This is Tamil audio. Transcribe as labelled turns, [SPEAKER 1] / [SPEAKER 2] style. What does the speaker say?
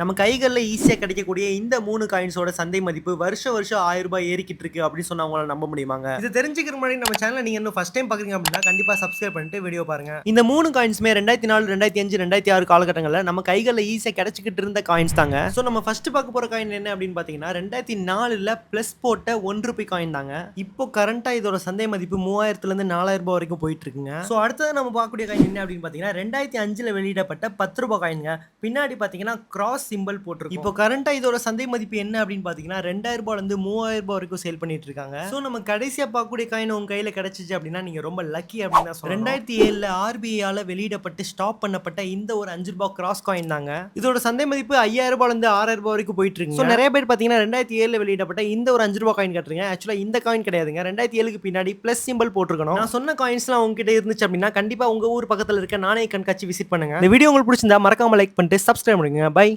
[SPEAKER 1] நம்ம கைகளில் ஈஸியாக கிடைக்கக்கூடிய இந்த மூணு காயின்ஸோட சந்தை மதிப்பு வருஷம் வருஷம் ஆயிரம் ரூபாய் ஏறிக்கிட்டு இருக்கு அப்படின்னு சொன்னா நம்ப முடியுமாங்க? இது தெரிஞ்சுக்கிற முன்னாடி நம்ம சேனலை நீங்க இன்னும் ஃபர்ஸ்ட் டைம் பாக்குறீங்க அப்படின்னா கண்டிப்பா சப்ஸ்கிரைப் பண்ணிட்டு வீடியோ பாருங்க. இந்த மூணு காயின்ஸுமே ரெண்டாயிரத்தி நாலு ரெண்டாயிரத்தி அஞ்சு ரெண்டாயிரத்தி ஆறு காலகட்டங்களில் நம்ம கைகளில் ஈஸியாக கிடைச்சிக்கிட்டு இருந்த காயின்ஸ் தாங்க. ஸோ நம்ம ஃபர்ஸ்ட் பார்க்க போற காயின் என்ன அப்படின்னு பார்த்தீங்கன்னா ரெண்டாயிரத்தி நாலுல பிளஸ் போட்ட ஒன் ருபி காயின் தாங்க. இப்போ கரண்டா இதோட சந்தை மதிப்பு மூவாயிரத்துல இருந்து நாலாயிரம் ரூபாய் வரைக்கும் போயிட்டு இருக்குங்க. ஸோ அடுத்தது நம்ம பார்க்கக்கூடிய காயின் என்ன அப்படின்னு பார்த்தீங்கன்னா ரெண்டாயிரத்தி அஞ்சுல வெளியிடப்பட்ட பத்து ரூபாய் காயினுங்க பின்னாடி பார்த்தீங்கன்னா கிராஸ் சிம்பிள் போட்டிருக்கும். இப்போ கரண்டா இதோட சந்தை மதிப்பு என்ன அப்படின்னு பார்த்தீங்கன்னா ரெண்டாயிரம் ரூபாயில இருந்து மூவாயிரம் ரூபாய் வரைக்கும் சேல் பண்ணிட்டு இருக்காங்க. ஸோ நம்ம கடைசியா பார்க்கக்கூடிய காயின் உங்க கையில கிடைச்சிச்சு அப்படின்னா நீங்க ரொம்ப லக்கி அப்படின்னு தான் ரெண்டாயிரத்தி ஏழுல ஆர்பிஐயால வெளியிடப்பட்டு ஸ்டாப் பண்ணப்பட்ட இந்த ஒரு அஞ்சு ரூபாய் கிராஸ் காயின் தாங்க. இதோட சந்தை மதிப்பு ஐயாயிரம் ரூபாயில இருந்து ஆறாயிரம் ரூபாய் வரைக்கும் போயிட்டு இருக்கு நிறைய பேர் பார்த்தீங்கன்னா ரெண்டாயிரத்தி ஏழுல வெளியிடப்பட்ட இந்த ஒரு அஞ்சு ரூபாய் காயின் கட்டுறீங்க ஆக்சுவலா இந்த காயின் கிடையாதுங்க. ரெண்டாயிரத்தி ஏழுக்கு பின்னாடி பிளஸ் சிம்பிள் போட்டிருக்கணும். நான் சொன்ன காயின்ஸ்லாம் உங்ககிட்ட இருந்துச்சு அப்படின்னா கண்டிப்பா உங்க ஊர் பக்கத்துல இருக்க நாணய கண்காட்சி விசிட் பண்ணுங்க. இந்த வீடியோ உங்களுக்கு பிடிச்சிருந்தா மறக்காம லைக் பண்ணிட்டு சப்ஸ்கிரைப் பண்ணுங்க. பை